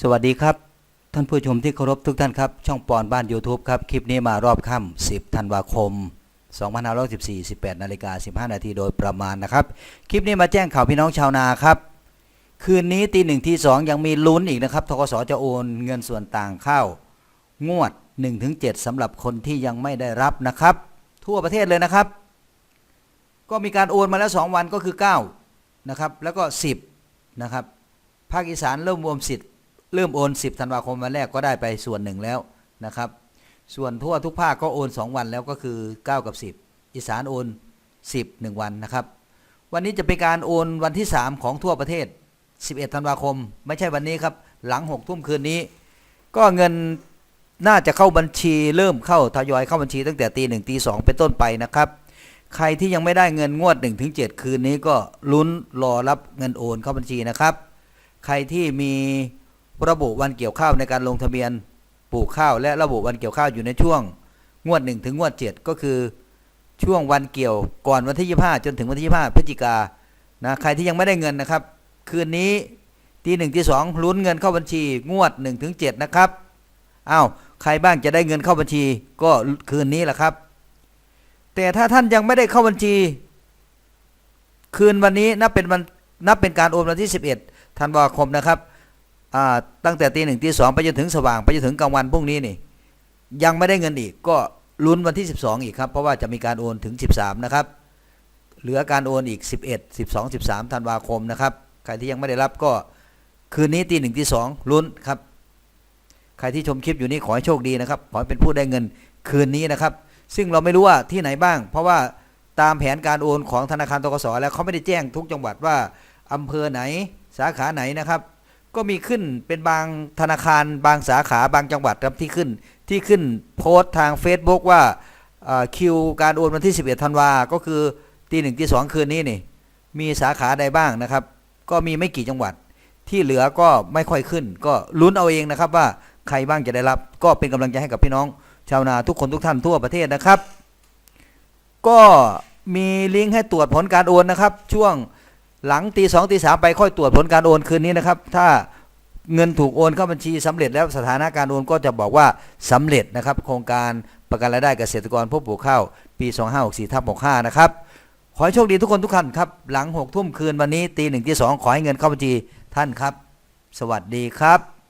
สวัสดีครับ ท่านผู้ชมที่เคารพทุกท่านครับ ช่องปอนบ้าน YouTube ครับ คลิปนี้มารอบค่ำ10ธันวาคม2514 18นาฬิกา15 นาทีโดยประมาณนะครับ คลิปนี้มาแจ้งข่าวพี่น้องชาวนาครับ คืนนี้ตีหนึ่งที่สองยังมีลุ้นอีกนะครับทกสจะโอนเงินส่วนต่างเข้างวด 1-7สำหรับคนที่ยังไม่ได้รับนะครับ ทั่วประเทศเลยนะครับ ก็มีการโอนมาแล้ว 2 วันก็คือ 9 นะครับ แล้วก็ 10 นะครับภาคอีสานเริ่มรวมสิทธิ์ เริ่มโอน 10ธันวาคมวันแรกก็ได้ไปส่วนหนึ่งแล้วนะครับ ส่วนทั่วทุกภาคก็โอน 2 วันแล้วก็คือ 9 กับ 10 อีสานโอน 10 1 วันนะครับ วันนี้จะเป็นการโอนวันที่ 3 ของทั่วประเทศ 11ธันวาคม ไม่ใช่วันนี้ครับ หลัง6ทุ่มคืนนี้ ก็เงินน่าจะเข้าบัญชีเริ่มเข้าทยอยเข้าบัญชีตั้งแต่ตีหนึ่งตีสองเป็นต้นไปนะครับ ใครที่ยังไม่ได้เงินงวด1-7คืนนี้ก็ลุ้นรอรับเงินโอนเข้าบัญชีนะครับ ใครที่มี ระบุวันเกี่ยวข้าวในการลงทะเบียนปลูกข้าว และระบุวันเกี่ยวข้าวอยู่ในช่วง งวด 1 ถึงงวด 7 ก็คือช่วงวันเกี่ยวก่อนวันที่ 25 จนถึงวันที่ 25 พฤศจิกานะใครที่ยังไม่ได้เงินนะครับ คืนนี้ตีหนึ่งตีสองลุ้นเงินเข้าบัญชีงวด1ถึง7นะครับอ้าวใครบ้างจะได้เงินเข้าบัญชีก็คืนนี้แหละครับ แต่ถ้าท่านยังไม่ได้เข้าบัญชี คืนวันนี้นับเป็นวันนับเป็นการโอนวันที่ 11ธันวาคมนะครับ ตั้งแต่ตีหนึ่งตีสองไปจนถึงสว่างไปจนถึงกลางวันพรุ่งนี้นี่ ยังไม่ได้เงินอีกก็ลุ้นวันที่ 12 อีกครับ เพราะว่าจะมีการโอนถึง 13 นะครับ เหลือการโอนอีก 11 12 13ธันวาคมนะครับใครที่ยังไม่ได้รับก็คืนนี้ตีหนึ่งตีสองลุ้นครับ ใครที่ชมคลิปอยู่นี้ขอให้โชคดีนะครับขอให้เป็นผู้ได้เงินคืนนี้นะครับ ซึ่งเราไม่รู้ว่าที่ไหนบ้าง เพราะว่าตามแผนการโอนของธนาคารตกสแล้วเขาไม่ได้แจ้งทุกจังหวัดว่าอำเภอไหนสาขาไหนนะครับ ก็มีขึ้นเป็นบางธนาคารบางสาขาบางจังหวัดครับที่ขึ้นที่ขึ้นโพสต์ทาง Facebook ว่าคิวการโอนวันที่ 11ธันวาก็คือตีหนึ่งตีสองคืนนี้นี่มีสาขาใดบ้างนะครับ ก็มีไม่กี่จังหวัดที่เหลือก็ไม่ค่อยขึ้น ก็ลุ้นเอาเองนะครับว่าใครบ้างจะได้รับ ก็เป็นกำลังใจให้กับพี่น้อง ชาวนาทุกคนทุกท่านทั่วประเทศนะครับ ก็มีลิงก์ให้ตรวจผลการโอนนะครับ ช่วง หลังตีสองตีสามไปค่อยตรวจผลการโอนคืนนี้นะครับ ถ้าเงินถูกโอนเข้าบัญชีสำเร็จแล้วสถานะการโอนก็จะบอกว่าสำเร็จนะครับ โครงการประกันรายได้เกษตรกรผู้ปลูกข้าวปี 2564ทับ65 นะครับ ขอให้โชคดีทุกคนทุกท่านครับ หลังหกทุ่มคืนวันนี้ตีหนึ่งตีสองขอให้เงินเข้าบัญชีท่านครับ สวัสดีครับ